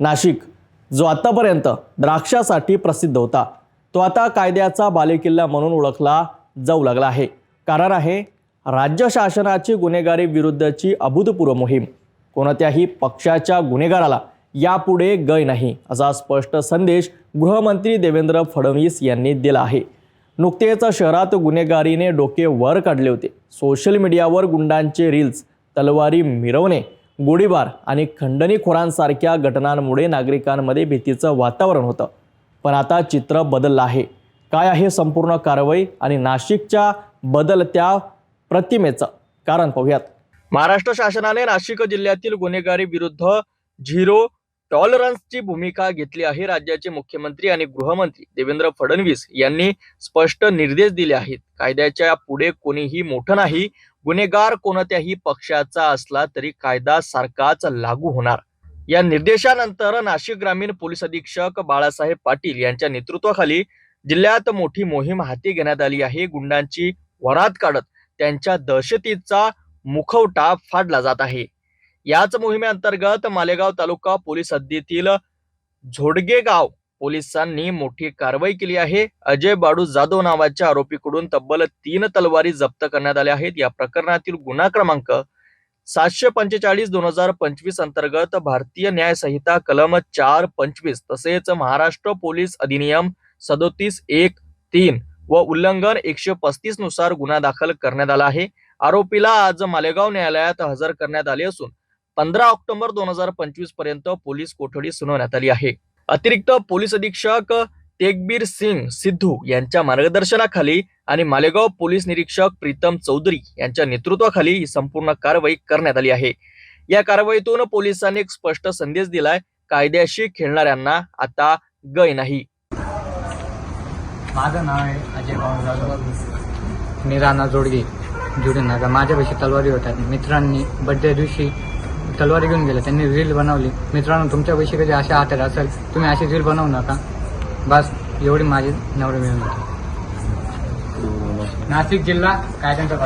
नाशिक जो आत्तापर्यंत द्राक्षासाठी प्रसिद्ध होता तो आता कायद्याचा बालेकिल्ला म्हणून ओळखला जाऊ लागला आहे. कारण आहे राज्य शासनाची गुन्हेगारी विरुद्धची अभूतपूर्व मोहीम. कोणत्याही पक्षाच्या गुन्हेगाराला यापुढे गय नाही असा स्पष्ट संदेश गृहमंत्री देवेंद्र फडणवीस यांनी दिला आहे. नुकतेच शहरात गुन्हेगारीने डोके वर काढले होते. सोशल मीडियावर गुंडांचे रील्स तलवारी मिरवणे गोळीबार आणि खंडणीखोरांसारख्या घटनांमुळे नागरिकांमध्ये भीतीचं वातावरण होतं. पण आता चित्र बदललं आहे. काय आहे संपूर्ण कारवाई आणि नाशिकच्या बदलत्या प्रतिमेचं? कारण पाहूयात. महाराष्ट्र शासनाने नाशिक जिल्ह्यातील गुन्हेगारी विरुद्ध झिरो टॉलरन्सची भूमिका घेतली आहे. राज्याचे मुख्यमंत्री आणि गृहमंत्री देवेंद्र फडणवीस यांनी स्पष्ट निर्देश दिले आहेत. कायद्याच्या पुढे कोणीही मोठं नाही गुन्हेगार कोणत्याही पक्षाचा असला तरी कायदा सारखाच लागू होणार. या निर्देशानंतर नाशिक ग्रामीण पोलीस अधीक्षक बाळासाहेब पाटील यांच्या नेतृत्वाखाली जिल्ह्यात मोठी मोहीम हाती घेण्यात आली आहे. गुंडांची वरात काढत त्यांच्या दहशतीचा मुखवटा फाडला जात आहे. याच मोहिमेअंतर्गत मालेगाव तालुका पोलीस हद्दीतील झोडगे गाव पोलिसांनी मोठी कारवाई केली आहे. अजय बाडू जाधव नावाच्या आरोपीकडून तब्बल तीन तलवारी जप्त करण्यात आल्या आहेत. या प्रकरणातील गुन्हा क्रमांक सातशे पंचेचाळीस दोन हजार पंचवीस अंतर्गत भारतीय न्याय संहिता कलम चार पंचवीस तसेच महाराष्ट्र पोलीस अधिनियम सदोतीस एक तीन व उल्लंघन एकशे पस्तीसनुसार गुन्हा दाखल करण्यात आला आहे. आरोपीला आज मालेगाव न्यायालयात हजर करण्यात आले असून पंधरा ऑक्टोबर दोन हजार पंचवीसपर्यंत पोलीस कोठडी सुनावण्यात आली आहे. अतिरिक्त पोलीस अधीक्षक तेगबीर सिंग सिद्धू यांच्या मार्गदर्शनाखाली आणि मालेगाव पोलीस निरीक्षक प्रीतम चौधरी यांच्या नेतृत्वाखाली ही संपूर्ण कारवाई करण्यात आली आहे. या कारवाईतून पोलिसांनी एक स्पष्ट संदेश दिलाय कायद्याशी खेळणाऱ्यांना आता गय नाही. माझं नाव आहे अजय भाऊ जाधव. मी राणा जोडगे जुडे नागा. माझ्यापाशी तलवारी होत्या मित्रांनी बड्डे दिवशी तलवारी घेऊन गेले. त्यांनी रील बनवली. मित्रांनो तुमच्यापाशी कधी अशा हातात असेल तुम्ही अशी रील बनवू नका. बस एवढी माझी नवरी मिळून होती. नाशिक जिल्हा कायद्यांचा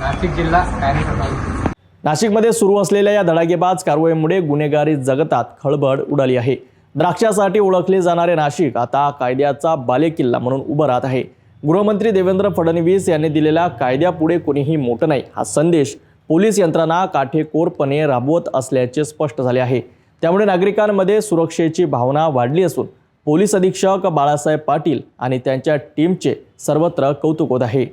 नाशिक जिल्हा कायद्यांचा नाशिकमध्ये सुरू असलेल्या या धडाकेबाज कारवाईमुळे गुन्हेगारी जगतात खळबळ उडाली आहे. द्राक्षासाठी ओळखले जाणारे नाशिक आता कायद्याचा बालेकिल्ला म्हणून उभं राहत आहे. गृहमंत्री देवेंद्र फडणवीस यांनी दिलेल्या कायद्यापुढे कोणीही मोठं नाही हा संदेश पोलीस यंत्रणा काटेकोरपणे राबवत असल्याचे स्पष्ट झाले आहे. त्यामुळे नागरिकांमध्ये सुरक्षेची भावना वाढली असून पोलीस अधीक्षक बाळासाहेब पाटील आणि त्यांच्या टीमचे सर्वत्र कौतुक होत आहे.